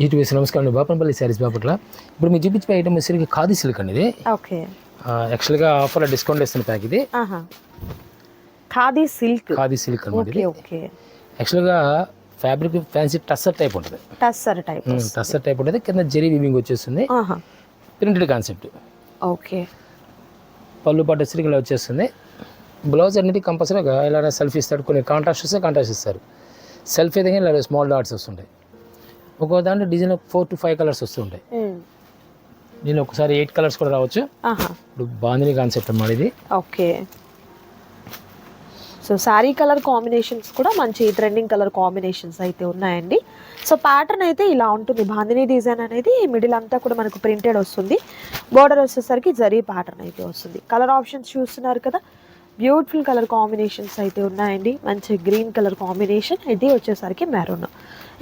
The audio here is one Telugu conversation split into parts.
ఇటు వేసి నమస్కారం అండి. బాపనపల్లి శారీస్ బాపట్ల. ఇప్పుడు మీరు చూపించే ఐటమ్ వచ్చేసరికి ఖాదీ సిల్క్ అండి ఇది. ఓకే. యాక్చువల్గా ఆఫర్లో డిస్కౌంట్ ఇస్తున్న ప్యాక్ ఇది. ఖాదీ సిల్క్ ఖాదీ సిల్క్ అనమాట ఓకే ఇది. ఓకే. యాక్చువల్గా ఫ్యాబ్రిక్ ఫ్యాన్సీ టస్సర్ టైప్ ఉంటుంది. టస్సర్ టైప్ టస్సర్ టైప్ ఉంటుంది. కింద జెరీ వివింగ్ వచ్చేస్తుంది. ఆహా. Printed concept okay. పళ్ళు పాటు వచ్చేసరికి ఇలా వచ్చేస్తుంది. బ్లౌజ్ అనేది కంపల్సరీగా ఇలా సెల్ఫ్ ఇస్తాడు. కొన్ని కాంట్రాస్ట్ వస్తే కాంట్రాస్ట్ ఇస్తారు. సెల్ఫ్ అయితే ఇలా స్మాల్ డాట్స్ వస్తుంటాయి. ఒక్కో దాంట్లో design four to five colours వస్తుంటాయి. దీనిలో ఒకసారి ఎయిట్ కలర్స్ కూడా రావచ్చు. ఇప్పుడు బాందిని కాన్సెప్ట్ అన్నమాట ఇది. Okay. So sari colour combinations కూడా మంచి ట్రెండింగ్ కలర్ కాంబినేషన్స్ అయితే ఉన్నాయండి. సో ప్యాటర్న్ అయితే ఇలా ఉంటుంది. బాందిని డిజైన్ అనేది మిడిల్ అంతా కూడా మనకు ప్రింటెడ్ వస్తుంది. బోర్డర్ వచ్చేసరికి జరీ ప్యాటర్న్ అయితే వస్తుంది. కలర్ ఆప్షన్స్ చూస్తున్నారు కదా. బ్యూటిఫుల్ కలర్ కాంబినేషన్స్ అయితే ఉన్నాయండి. మంచి గ్రీన్ కలర్ కాంబినేషన్ ఇది వచ్చేసరికి మెరూన్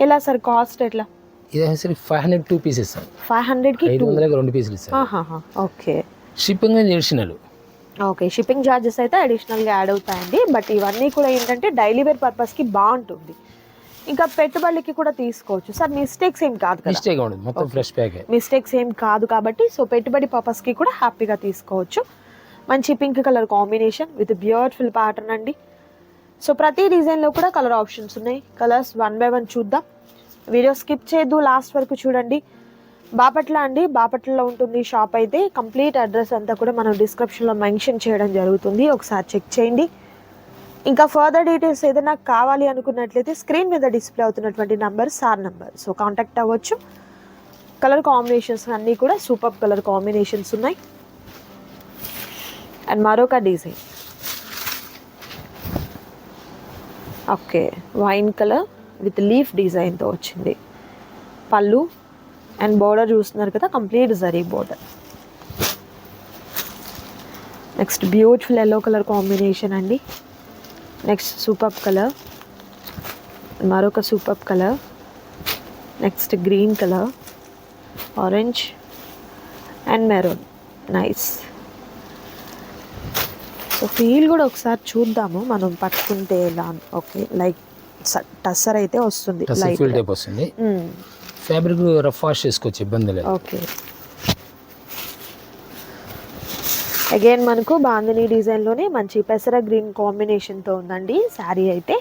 ఎలా సార్ కాస్ట్ ఎట్లా? ఇది వచ్చేసరికి five hundred two pieces five హండ్రెడ్కి ఐదు వందలకి రెండు పీసులు ఇస్తాం okay. Shipping additional okay shipping charges అయితే అడిషనల్గా యాడ్ అవుతాయండి. బట్ ఇవన్నీ కూడా ఏంటంటే డైలీ వేర్ పర్పస్కి బాగుంటుంది. ఇంకా పెట్టుబడికి కూడా తీసుకోవచ్చు. సార్ మిస్టేక్స్ ఏం కాదు కదా. మిస్టేక్ ఉండదు. మొత్తం ఫ్రెష్ ప్యాక్ మిస్టేక్స్ ఏం. కాదు కాబట్టి సో పెట్టుబడి పర్పస్కి కూడా హ్యాపీగా తీసుకోవచ్చు. మంచి pink colour combination with beautiful pattern అండి. సో ప్రతి డిజైన్లో కూడా కలర్ ఆప్షన్స్ ఉన్నాయి. కలర్స్ వన్ బై వన్ చూద్దాం. వీడియో స్కిప్ చేయొద్దు లాస్ట్ వరకు చూడండి. బాపట్ల అండి బాపట్లలో ఉంటుంది షాప్ అయితే. కంప్లీట్ అడ్రస్ అంతా కూడా మనం డిస్క్రిప్షన్లో మెన్షన్ చేయడం జరుగుతుంది. ఒకసారి చెక్ చేయండి. ఇంకా ఫర్దర్ డీటెయిల్స్ ఏదైనా కావాలి అనుకున్నట్లయితే స్క్రీన్ మీద డిస్ప్లే అవుతున్నటువంటి number sir number so contact అవ్వచ్చు. కలర్ కాంబినేషన్స్ అన్నీ కూడా సూపర్ కలర్ కాంబినేషన్స్ ఉన్నాయి. అండ్ మరొక design okay. Wine colour with leaf డిజైన్తో వచ్చింది. పళ్ళు అండ్ బోర్డర్ చూస్తున్నారు కదా complete zari border. Next beautiful yellow colour combination అండి. నెక్స్ట్ సూపర్ కలర్ మరొక super colour next green colour orange and maroon. Nice. So feel కూడా ఒకసారి చూద్దాము. మనం పట్టుకుంటే ఎలా ఓకే లైక్ టస్సర్ అయితే వస్తుంది ఫీల్ టైప్ వస్తుంది. ఫ్యాబ్రిక్ రఫ్ వాష్ చేసుకోవచ్చు ఇబ్బంది లేదు. ఓకే. అగైన్ మనకు బాందిని డిజైన్లోనే మంచి పెసర గ్రీన్ కాంబినేషన్తో ఉందండి. శారీ అయితే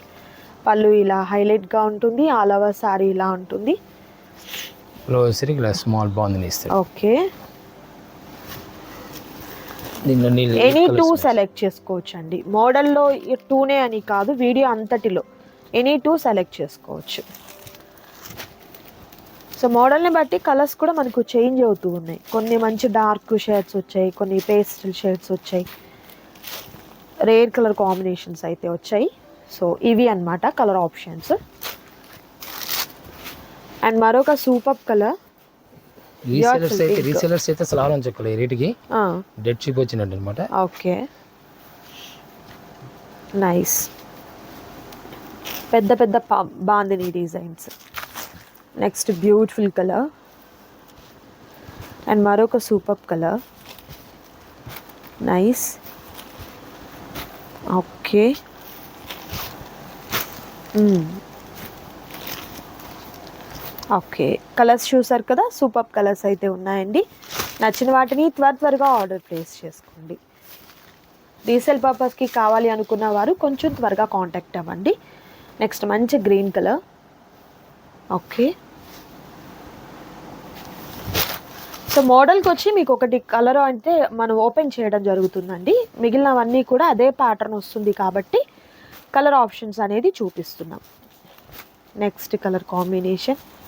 పళ్ళు ఇలా హైలైట్గా ఉంటుంది ఆల్ ఓవర్ శారీ ఇలా ఉంటుంది. Small bandhani okay. దీనిలో నీళ్ళు ఎనీ టూ సెలెక్ట్ చేసుకోవచ్చు అండి మోడల్లో టూనే అని కాదు వీడియో అంతటిలో. ఎనీ టూ సెలెక్ట్ చేసుకోవచ్చు. సో మోడల్ని బట్టి కలర్స్ కూడా మనకు చేంజ్ అవుతూ ఉన్నాయి. కొన్ని మంచి డార్క్ షేడ్స్ వచ్చాయి కొన్ని పేస్టల్ షేడ్స్ వచ్చాయి. రేర్ కలర్ కాంబినేషన్స్ అయితే వచ్చాయి. సో ఇవి అన్నమాట కలర్ ఆప్షన్స్ అండ్ మరొక సూపర్ కలర్ రీసెలర్స్ అయితే రీసెలర్స్ అయితే అసలు ఆలోచించక్కలేదు ఈ రేటుకి. డెడ్ చీప్ వచ్చినట్టు అనమాట ఓకే. నైస్ పెద్ద పెద్ద bandhani designs next beautiful colour and మరొక super colour nice okay okay. Colours చూసారు కదా? సూపర్ కలర్స్ అయితే ఉన్నాయండి. నచ్చిన వాటిని త్వర త్వరగా ఆర్డర్ ప్లేస్ చేసుకోండి. రీసేల్ పర్పస్కి కావాలి అనుకున్న వారు కొంచెం త్వరగా కాంటాక్ట్ అవ్వండి. నెక్స్ట్ మంచి గ్రీన్ కలర్. ఓకే. సో మోడల్కి వచ్చి మీకు ఒకటి కలర్ అంటే మనం ఓపెన్ చేయడం జరుగుతుందండి. మిగిలినవన్నీ కూడా అదే ప్యాటర్న్ వస్తుంది కాబట్టి కలర్ ఆప్షన్స్ అనేది చూపిస్తున్నాం. Next colour combination.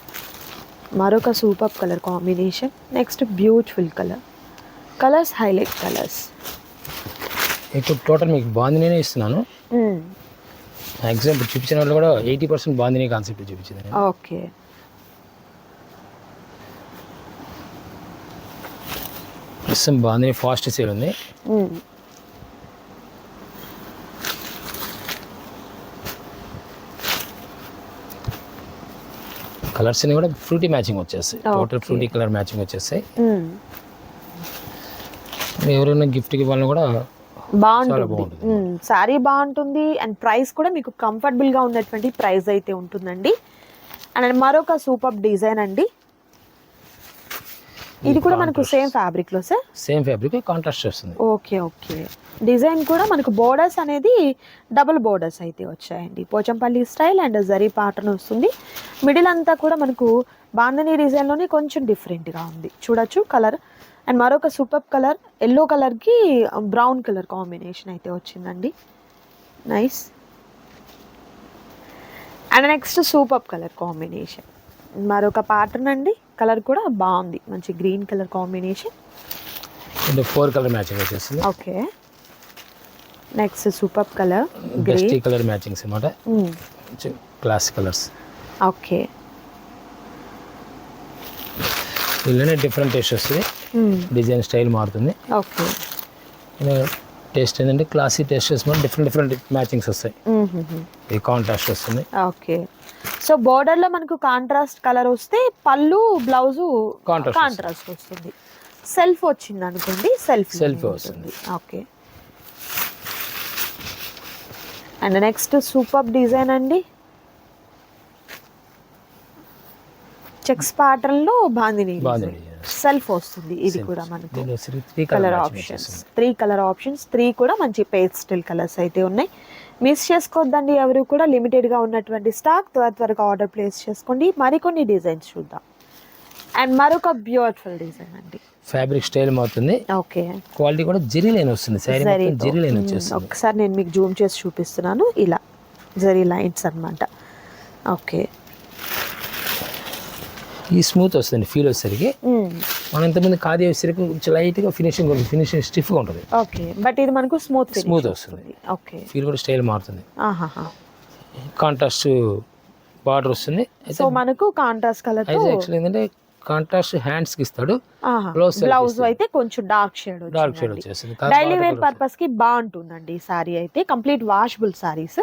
మరొక super colour combination. Next beautiful colour colours highlight colours ఇప్పుడు టోటల్ మీకు బాందినే ఇస్తున్నాను. మ్యాక్సిమం ఇప్పుడు చూపించిన వాళ్ళు కూడా ఎయిటీ పర్సెంట్ బాందిని కాన్సెప్ట్ చూపించింది. ఓకే ప్రస్తుతం బాందిని ఫాస్ట్ సేల్ ఉంది. కలర్స్ కూడా ఫ్రూటీ మ్యాచింగ్ వచ్చేస్తాయి. టోటల్ ఫ్రూటీ కలర్ మ్యాచింగ్ వచ్చేస్తాయి. ఎవరైనా గిఫ్ట్కి ఇవ్వాలని కూడా బాగుంటుంది. శారీ బాగుంటుంది. అండ్ ప్రైస్ కూడా మీకు కంఫర్టబుల్గా ఉన్నటువంటి ప్రైస్ అయితే ఉంటుందండి. అండ్ మరొక సూపర్ డిజైన్ అండి. ఇది కూడా మనకు సేమ్ ఫ్యాబ్రిక్లో సార్ సేమ్ ఫ్యాబ్రిక్ కాంట్రాస్ట్ వస్తుంది. ఓకే ఓకే డిజైన్ కూడా మనకు బోర్డర్స్ అనేది డబుల్ బోర్డర్స్ అయితే వచ్చాయండి. Pochampally style and zari pattern వస్తుంది. మిడిల్ అంతా కూడా మనకు బాందని డిజైన్లోనే కొంచెం డిఫరెంట్గా ఉంది. చూడొచ్చు కలర్ అండ్ మరొక సూపర్ కలర్ ఎల్లో కలర్కి బ్రౌన్ కలర్ కాంబినేషన్ అయితే వచ్చిందండి. Nice and next super colour combination మరొక ప్యాటర్న్ అండి. కలర్ కూడా బాగుంది. మంచి గ్రీన్ కలర్ కాంబినేషన్ అంటే ఫోర్ కలర్ మ్యాచింగ్ వచ్చేస్తుంది okay next super colour green colour matchings అనమాట క్లాస్ కలర్స్ ఓకే దీనిలోనే డిఫరెంట్ టేస్ట్ వస్తుంది డిజైన్ స్టైల్ మారుతుంది. ఓకే టేస్ట్ ఏంటంటే క్లాసీ టేస్ట్ వస్తుంది డిఫరెంట్ డిఫరెంట్ మ్యాచింగ్స్ వస్తాయి. ఇది కాంట్రాస్ట్ వస్తుంది. ఓకే. సో బోర్డర్లో మనకు కాంట్రాస్ట్ కలర్ వస్తే పళ్ళు బ్లౌజ్ కాంట్రాస్ట్ వస్తుంది. సెల్ఫ్ వచ్చింది అనుకోండి సెల్ఫ్ Self వస్తుంది. Okay. And next super design అండి. చెక్స్ ప్యాటర్న్లో బాందిని బాందిని, సెల్ఫ్ వస్తుంది. ఇది కూడా మనకు colour options three colour options three కూడా మంచి పేస్టల్ కలర్స్ అయితే ఉన్నాయి. మిస్ చేసుకోవద్దండి ఎవరు కూడా. లిమిటెడ్గా ఉన్నటువంటి స్టాక్ త్వర త్వరగా ఆర్డర్ ప్లేస్ చేసుకోండి. మరికొన్ని డిజైన్స్ చూద్దాం. అండ్ మరొక బ్యూటిఫుల్ డిజైన్ అండి. ఫ్యాబ్రిక్ స్టైల్ మారుతుంది. ఓకే క్వాలిటీ కూడా జరీ లైన్ వస్తుంది. జరీతో. జరీ లైన్. వచ్చేస్తుంది. ఒకసారి నేను మీకు జూమ్ చేసి చూపిస్తున్నాను. ఇలా. జరీ లైన్స్ అన్నమాట. ఓకే ఈ స్మూత్ వస్తుంది ఫీల్ వచ్చేసరికి. మనం ఇంతమంది ఖాదీ వచ్చేసరికి కొంచెం లైట్గా ఫినిషింగ్ ఉంటుంది ఫినిషింగ్ స్టిఫ్గా ఉంటుంది. ఓకే బట్ ఇది మనకు స్మూత్ స్మూత్ వస్తుంది. ఓకే. ఫీల్ కూడా స్టైల్ మారుతుంది. కాంట్రాస్ట్ బార్డర్ వస్తుంది. సో మనకు కాంట్రాస్ట్ కలర్ అయితే యాక్చువల్లీ ఏంటంటే కాంట్రాస్ట్ హ్యాండ్స్కి ఇస్తాడు. Blouse self blouse. అయితే కొంచెం డార్క్ షేడ్ డార్క్ షేడ్ వచ్చేస్తుంది. డైలీ వేర్ పర్పస్కి బాగుంటుందండి ఈ సారీ అయితే. కంప్లీట్ వాషబుల్ సారీస్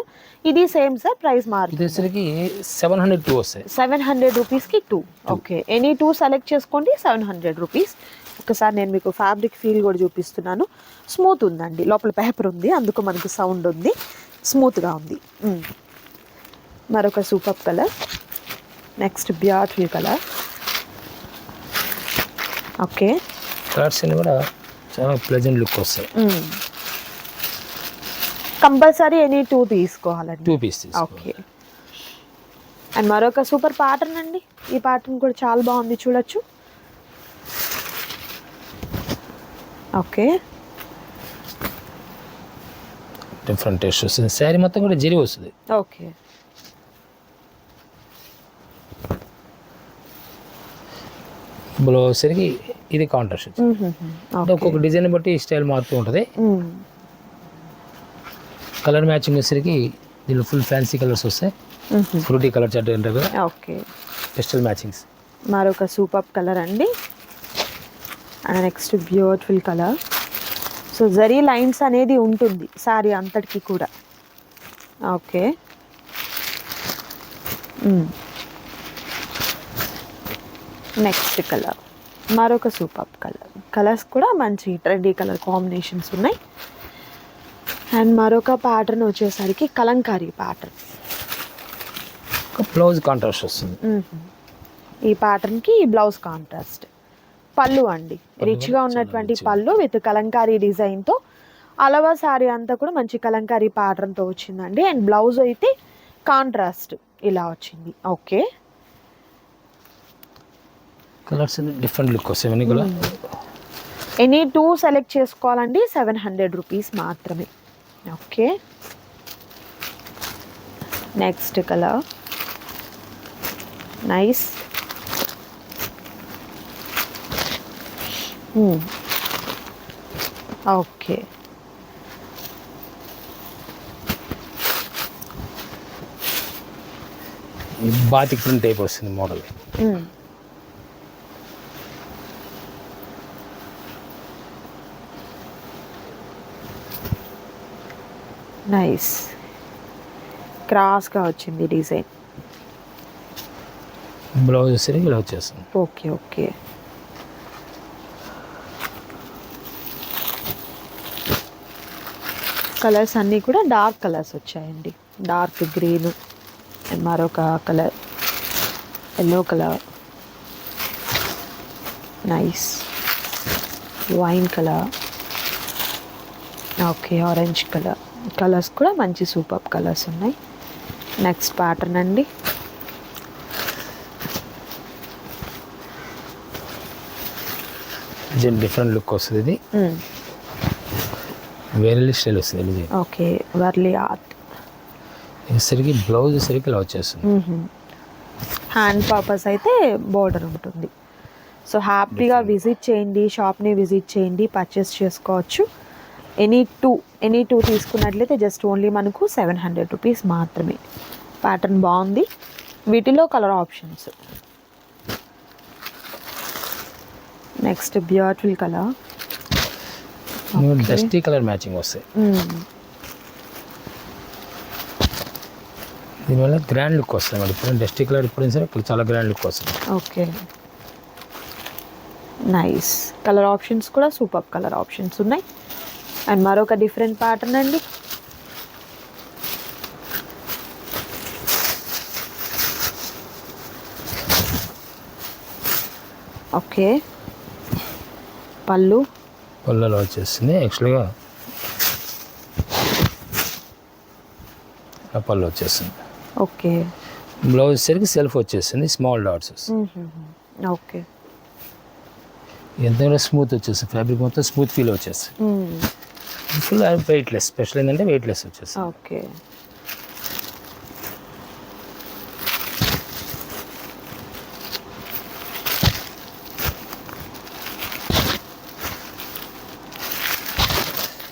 ఇది సేమ్ సార్ ప్రైస్ వచ్చేసరికి సెవెన్ హండ్రెడ్ టూ వస్తాయి. సెవెన్ హండ్రెడ్ రూపీస్కి two okay any two select చేసుకోండి సెవెన్ హండ్రెడ్ రూపీస్ ఒకసారి నేను మీకు ఫ్యాబ్రిక్ ఫీల్ కూడా చూపిస్తున్నాను. స్మూత్ ఉందండి. లోపల పేపర్ ఉంది అందుకు మనకు సౌండ్ ఉంది. స్మూత్గా ఉంది. మ్మ్. మరొక super colour next beautiful colour okay. Colours కూడా చాలా ప్లెజెంట్ లుక్ వస్తాయి కంపల్సరీ ఎనీ టూ తీసుకోవాలండి. Two piece okay. అండ్ మరొక సూపర్ ప్యాటర్న్ అండి. ఈ ప్యాటర్న్ కూడా చాలా బాగుంది చూడొచ్చు. ఓకే. డిఫరెంట్ టేస్ట్ వస్తుంది శారీ మొత్తం కూడా జరీ వస్తుంది. ఓకే. బ్లౌజ్ సరికి ఇది కాంట్రాస్ట్ వచ్చింది అంటే ఒక్కొక్క డిజైన్ బట్టి స్టైల్ మారుతూ ఉంటుంది. కలర్ మ్యాచింగ్ వచ్చేసరికి దీనిలో ఫుల్ ఫ్యాన్సీ కలర్స్ వస్తాయి. ఫ్రూటీ కలర్ కదా? ఓకే. పెస్టల్ మ్యాచింగ్స్ మరొక సూపర్ కలర్ అండి. And next beautiful colour so zari lines అనేది ఉంటుంది సారీ అంతటికి కూడా. Okay next colour. మరొక సూపర్ కలర్. కలర్స్ కూడా మంచి ట్రెండీ కలర్ కాంబినేషన్స్ ఉన్నాయి. అండ్ మరొక ప్యాటర్న్ వచ్చేసరికి కలంకారీ ప్యాటర్న్ బ్లౌజ్ కాంట్రాస్ట్ వస్తుంది. ఈ ప్యాటర్న్కి ఈ బ్లౌజ్ కాంట్రాస్ట్ పళ్ళు అండి. రిచ్గా ఉన్నటువంటి పళ్ళు విత్ కలంకారీ డిజైన్తో అలవా సారీ అంతా కూడా మంచి కలంకారీ ప్యాటర్న్తో వచ్చిందండి. అండ్ బ్లౌజ్ అయితే కాంట్రాస్ట్ ఇలా వచ్చింది. ఓకే కలర్స్ డిఫరెంట్ లుక్ వస్తాయి ఇవన్నీ కూడా. ఎనీ టూ సెలెక్ట్ చేసుకోవాలండి సెవెన్ హండ్రెడ్ రూపీస్ మాత్రమే. Okay. Next colour. Nice. Hmm. Okay. Batik print type వస్తుంది మోడల్. నైస్ క్రాస్గా వచ్చింది డిజైన్ బ్లౌజ్ వచ్చేసరికి ఇలా వచ్చేస్తుంది. ఓకే ఓకే కలర్స్ అన్నీ కూడా డార్క్ కలర్స్ వచ్చాయండి. డార్క్ గ్రీన్ అండ్ మరొక colour yellow colour nice wine colour okay orange colour colours కూడా మంచి సూపర్ కలర్స్ ఉన్నాయి. నెక్స్ట్ ప్యాటర్న్ అండి. డిఫరెంట్ లుక్ వస్తుంది ఇది. వేరే స్టైల్ వస్తుంది డిజైన్ ఓకే వర్లీ ఆర్ట్ సరికి బ్లౌజ్ సరికి ఇలా వచ్చేస్తుంది. హ్యాండ్ పర్పస్ అయితే బోర్డర్ ఉంటుంది. సో హ్యాపీగా విజిట్ చేయండి షాప్ని విజిట్ చేయండి పర్చేస్ చేసుకోవచ్చు. ఎనీ టూ ఎనీ టూ తీసుకున్నట్లయితే జస్ట్ ఓన్లీ మనకు సెవెన్ హండ్రెడ్ రూపీస్ మాత్రమే. ప్యాటర్న్ బాగుంది. వీటిలో colour options next beautiful colour dusty colour matching వస్తాయి. దీనివల్ల గ్రాండ్ లుక్ వస్తుంది మరి ఇప్పుడు డస్టీ కలర్ ఇప్పుడు సరే ఇప్పుడు చాలా గ్రాండ్ లుక్ వస్తుంది ఓకే నైస్ కలర్ ఆప్షన్స్ కూడా సూపర్ కలర్ ఆప్షన్స్ ఉన్నాయి. అండ్ మరొక డిఫరెంట్ ప్యాటర్న్ అండి. ఓకే. పళ్ళు. పళ్ళలో వచ్చేస్తుంది యాక్చువల్గా ఆ పళ్ళు వచ్చేస్తుంది ఓకే. బ్లౌజ్ సరికి సెల్ఫ్ వచ్చేస్తుంది స్మాల్ డాట్స్ ఓకే. ఎంత స్మూత్ వచ్చేస్తుంది ఫ్యాబ్రిక్ మొత్తం స్మూత్ ఫీల్ వచ్చేస్తుంది ఫుల్ వెయిట్లెస్ స్పెషల్ ఏంటంటే వెయిట్లెస్ వచ్చేస్తుంది ఓకే.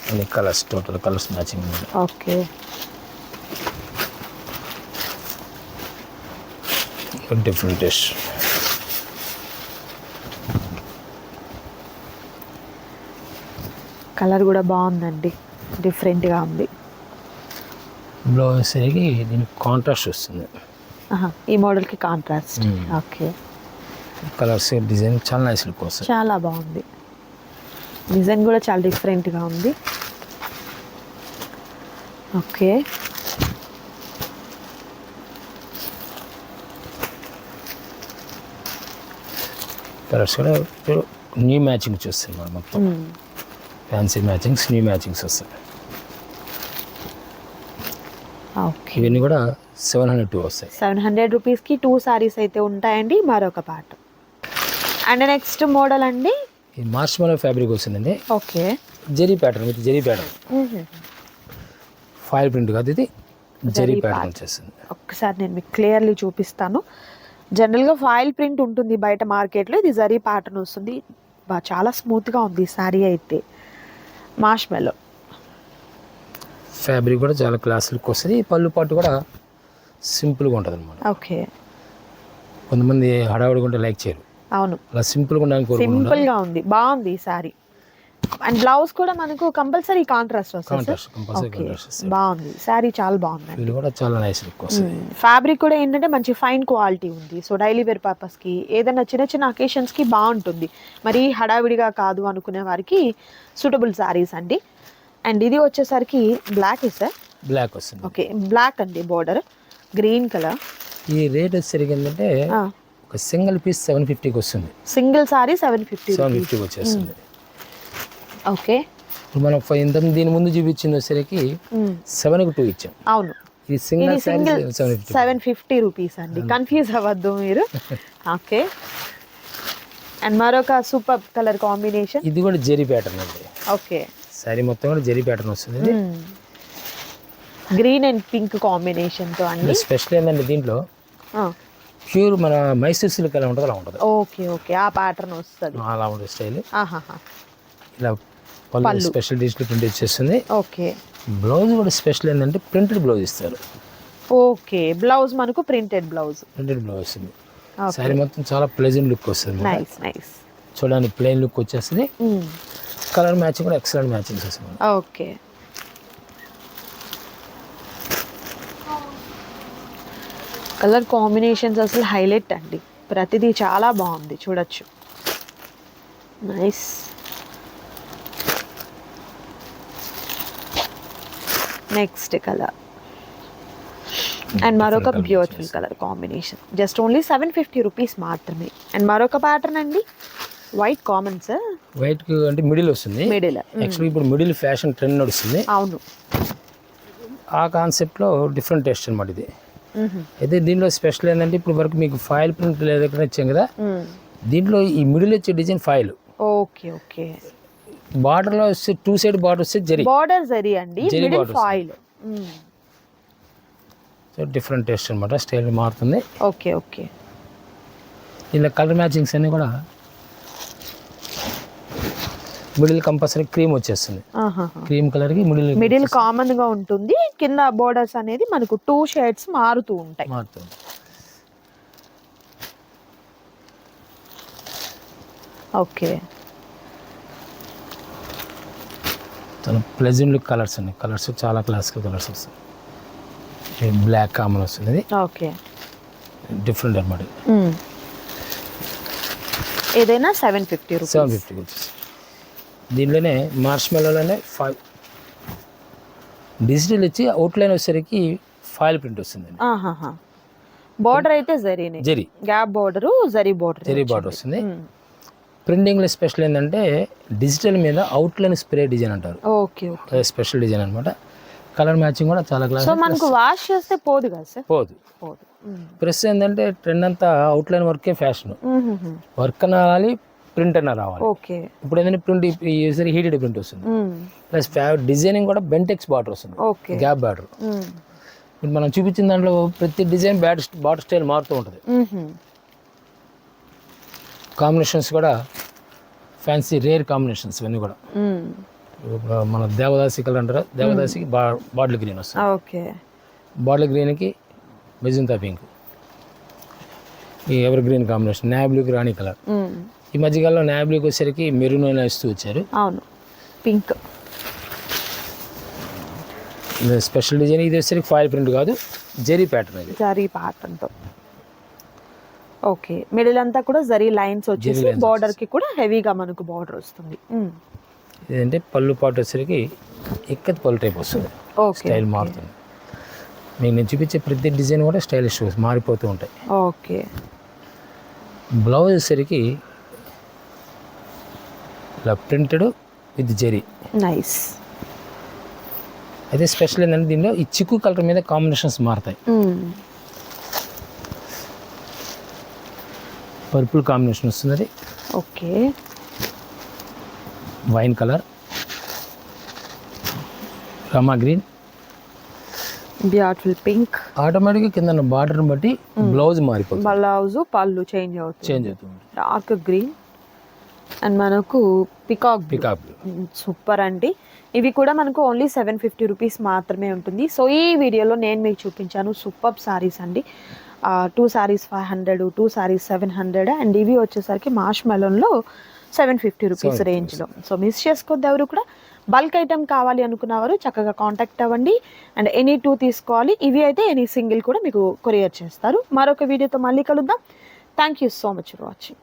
అన్ని colours total colours matching okay. Different taste colour కూడా బాగుందండి. డిఫరెంట్గా ఉంది. బ్లౌజ్ సరికి దీనికి కాంట్రాస్ట్ వస్తుంది. ఈ మోడల్కి కాంట్రాస్ట్. ఓకే. కలర్స్ డిజైన్ చాలా నైస్ లుక్ వస్తుంది. చాలా బాగుంది. డిజైన్ కూడా చాలా డిఫరెంట్గా ఉంది. ఓకే. కలర్స్ కూడా న్యూ మ్యాచింగ్ చూస్తుంది మనం మొత్తం. ఫ్యాన్సీ మ్యాచింగ్స్ న్యూ మ్యాచింగ్స్ వస్తాయి ఓకే ఇవన్నీ కూడా సెవెన్ హండ్రెడ్ టూ వస్తాయి సెవెన్ హండ్రెడ్ రూపీస్కి టూ సారీస్ అయితే ఉంటాయండి మరొక పాట. అండ్ నెక్స్ట్ మోడల్ అండి? మార్చ్ మన ఫ్యాబ్రిక్ వస్తుందండి okay. Zari pattern with zari pattern foil print కాదు ఇది. Zari pattern pattern. వచ్చేస్తుంది. ఒక్కసారి నేను మీకు క్లియర్లీ చూపిస్తాను. జనరల్గా ఫాయిల్ ప్రింట్ ఉంటుంది బయట మార్కెట్లో ఇది జరీ ప్యాటర్న్ వస్తుంది. చాలా స్మూత్గా ఉంది శారీ అయితే. మాష్ మెలో ఫ్యాబ్రిక్ కూడా చాలా క్లాస్ లుక్ వస్తుంది పళ్ళు పాటు కూడా సింపుల్గా ఉంటుంది అనమాట ఓకే. కొంతమంది హడావుడిగా ఉంటే లైక్ చేయరు. అవును. అలా సింపుల్గా ఉండడానికి సింపుల్గా ఉంది. బాగుంది ఈ శారీ అండ్ బ్లౌజ్ కూడా మనకు కంపల్సరీ కాంట్రాస్ట్ వస్తుంది బాగుంది. శారీ చాలా బాగుంది. కూడా చాలా నైస్ లుక్ వస్తుంది. ఫ్యాబ్రిక్ కూడా ఏంటంటే మంచి ఫైన్ క్వాలిటీ ఉంది. సో డైలీ వేర్ పర్పస్కి ఏదైనా చిన్న చిన్న అకేషన్స్కి బాగుంటుంది. మరి హడావిడిగా కాదు అనుకునే వారికి సూటబుల్ శారీస్ అండి. అండ్ ఇది వచ్చేసరికి బ్లాక్ సార్? బ్లాక్ వస్తుంది. ఓకే బ్లాక్ అండి బోర్డర్ గ్రీన్ కలర్ ఈ రేట్ వచ్చేసరికి ఏంటంటే ఒక సింగిల్ పీస్ సెవెన్ ఫిఫ్టీకి వస్తుంది. Single sari seven fifty seven ఫిఫ్టీకి వచ్చేస్తుంది. ఓకే. ఇప్పుడు మనం ఇంత దీని ముందు చూపించింది వచ్చేసరికి సెవెన్కి టూ ఇచ్చాం. అవును. ఇది single seven fifty. Seven rupees అండి. కన్ఫ్యూజ్ అవ్వద్దు మీరు. ఓకే. అండ్ మరొక సూపర్ కలర్ కాంబినేషన్? ఇది కూడా జెరీ ప్యాటర్న్ అండి. ఓకే. శారీ మొత్తం కూడా జెరీ ప్యాటర్న్ వస్తుంది. గ్రీన్ అండ్ పింక్ కాంబినేషన్తో అండి. స్పెషల్ ఏంటంటే దీంట్లో ప్యూర్ మన మైసూర్ సిల్క్ ఎలా ఉంటుంది అలా ఉంటుంది. Okay okay. ఆ ప్యాటర్న్ వస్తుంది. అలా ఉంటుంది స్టైల్. ఇలా పళ్ళు. స్పెషల్ డిజిటల్ ప్రింట్ వచ్చేస్తుంది ఓకే. బ్లౌజ్ కూడా స్పెషల్ ఏంటంటే ప్రింటెడ్ బ్లౌజ్ ఇస్తారు. ఓకే. బ్లౌజ్ మనకు ప్రింటెడ్ బ్లౌజ్. ప్రింటెడ్ బ్లౌజ్ వస్తుంది. శారీ మొత్తం చాలా ప్లెజెంట్ లుక్ వస్తుంది నైస్ నైస్. చూడడానికి ప్లెయిన్ లుక్ వచ్చేస్తుంది. కలర్ మ్యాచింగ్ కూడా ఎక్సలెంట్ మ్యాచింగ్స్ వస్తుంది ఓకే. కలర్ కాంబినేషన్స్ అసలు హైలైట్ అండి. ప్రతిదీ చాలా బాగుంది. చూడొచ్చు. నైస్. నెక్స్ట్ కలర్ అండ్ మరొక beautiful. Colour combination just only seven fifty rupees మాత్రమే. అండ్ మరొక ప్యాటర్న్ అండి? వైట్ కామన్ సార్ వైట్ అంటే మిడిల్ వస్తుంది. మిడిల్ యాక్చువల్లీ ఇప్పుడు మిడిల్ ఫ్యాషన్ ట్రెండ్ నడుస్తుంది. అవును. ఆ కాన్సెప్ట్లో డిఫరెంట్ టేస్ట్ అనమాట ఇది. మ్మ్. అయితే దీనిలో స్పెషల్ ఏంటంటే ఇప్పుడు వరకు మీకు ఫైల్ ప్రింట్ లేదా ఇచ్చాం కదా. మ్మ్. దీంట్లో ఈ మిడిల్ వచ్చే డిజైన్ ఫైల్ ఓకే ఓకే బార్డర్లో వస్తే టూ సైడ్ బార్డర్ వస్తే జరి. బార్డర్ జరీ అండి middle. Foil. So different taste అనమాట స్టైల్ మారుతుంది. Okay okay. దీనిలో కలర్ మ్యాచింగ్స్ అన్నీ కూడా మిడిల్ కంపల్సరీ క్రీమ్ వచ్చేస్తుంది. క్రీమ్ కలర్కి మిడిల్ మిడిల్ కామన్గా ఉంటుంది కింద బోర్డర్స్ అనేది మనకు టూ షేడ్స్ మారుతూ ఉంటాయి. మారుతుంది. ఓకే. చాలా ప్లెజెంట్ లుక్ కలర్స్ ఉన్నాయి. కలర్స్ చాలా క్లాసికల్ కలర్స్ వస్తాయి. బ్లాక్ కామన్ వస్తుంది ఇది ఓకే. డిఫరెంట్ అనమాట ఏదైనా సెవెన్ ఫిఫ్టీ సెవెన్ ఫిఫ్టీ వచ్చేసి దీనిలోనే మార్చ్ మెలోనే ఫైవ్. డిజిటల్ ఇచ్చి అవుట్లైన్ వచ్చేసరికి ఫైల్ ప్రింట్ వస్తుంది బోర్డర్ అయితే జరీనే. Zari. Gap border zari border zari border వస్తుంది. ప్రింటింగ్లో స్పెషల్ ఏంటంటే డిజిటల్ మీద అవుట్లైన్ స్ప్రే డిజైన్ అంటారు. ఓకే స్పెషల్ డిజైన్ అనమాట కలర్ మ్యాచింగ్ కూడా చాలా క్లాస్ మనకు వాష్ చేస్తే పోదు కదా సార్? పోదు. పోదు. ప్రెస్ ఏంటంటే ట్రెండ్ అంతా అవుట్లైన్ వర్కే ఫ్యాషన్. వర్క్ అన్న రావాలి ప్రింట్ అన్న రావాలి. ఓకే. ఇప్పుడు ఏంటంటే ప్రింట్ ఈసారి హీటెడ్ ప్రింట్ వస్తుంది. ప్లస్ డిజైనింగ్ కూడా బెంటెక్స్ బార్డర్ వస్తుంది. ఓకే. Gap border. ఇప్పుడు మనం చూపించిన దాంట్లో ప్రతి డిజైన్ బ్యాట్ బార్డర్ స్టైల్ మారుతూ ఉంటుంది. కాంబినేషన్స్ కూడా ఫ్యాన్సీ రేర్ కాంబినేషన్స్ ఇవన్నీ కూడా. మన దేవదాసి కలర్ అంటారు దేవదాసికి బా బాటిల్ గ్రీన్ వస్తుంది. ఓకే. బాటిల్ గ్రీన్కి మెజంతా పింక్. ఈ ఎవర్ గ్రీన్ కాంబినేషన్ నాబ్లూకి రాణి కలర్. ఈ మధ్యకాలంలో నాబ్లూకి వచ్చేసరికి మెరూన్ అయినా ఇస్తూ వచ్చారు. అవును. పింక్. స్పెషల్ డిజైన్ ఇది వచ్చేసరికి ఫైల్ ప్రింట్ కాదు జెరీ ప్యాటర్న్ ఇది. జరీ తో ఓకే. మిడిల్ అంతా కూడా జరీ లైన్స్ వచ్చేసి బార్డర్కి కూడా హెవీగా మనకు బార్డర్ వస్తుంది. ఇదంటే? పళ్ళు పాటు వచ్చేసరికి ఇక్కత్ పళ్ళు టైప్ వస్తుంది. ఓకే స్టైల్ మారుతుంది. మీకు నేను చూపించే ప్రతి డిజైన్ కూడా స్టైలిష్ మారిపోతూ ఉంటాయి. ఓకే. బ్లౌజ్ వచ్చేసరికి ఇలా ప్రింటెడ్ విత్ జెరీ నైస్ అయితే స్పెషల్ ఏంటంటే దీనిలో ఈ చిక్కు కలర్ మీద కాంబినేషన్స్ మారుతాయి. పర్పుల్ కాంబినేషన్ వస్తుంది ఓకే. Wine colour. రమా గ్రీన్. బ్యూటిఫుల్ పింక్ ఆటోమేటిక్గా కింద బార్డర్ని బట్టి బ్లౌజ్ మారిపోతుంది. బ్లౌజ్ పళ్ళు చేంజ్ అవుతుంది. చేంజ్ అవుతుంది. డార్క్ గ్రీన్ అండ్ మనకు పికాక్ పికాప్ సూపర్ అండి. ఇవి కూడా మనకు ఓన్లీ సెవెన్ ఫిఫ్టీ రూపీస్ మాత్రమే ఉంటుంది. సో ఈ వీడియోలో నేను మీకు చూపించాను సూపర్ సారీస్ అండి. Two saris five hundred two saris seven hundred and ఇవి వచ్చేసరికి మార్ష్ మెలన్లో సెవెన్ ఫిఫ్టీ రూపీస్ 750 రేంజ్లో సో మిస్ చేసుకోవద్దు ఎవరు కూడా. బల్క్ ఐటమ్ కావాలి అనుకున్నవారు చక్కగా కాంటాక్ట్ అవ్వండి. అండ్ ఎనీ టూ తీసుకోవాలి. ఇవి అయితే ఎనీ సింగిల్ కూడా మీకు కొరియర్ చేస్తారు. మరొక వీడియోతో మళ్ళీ కలుద్దాం. Thank you so much for watching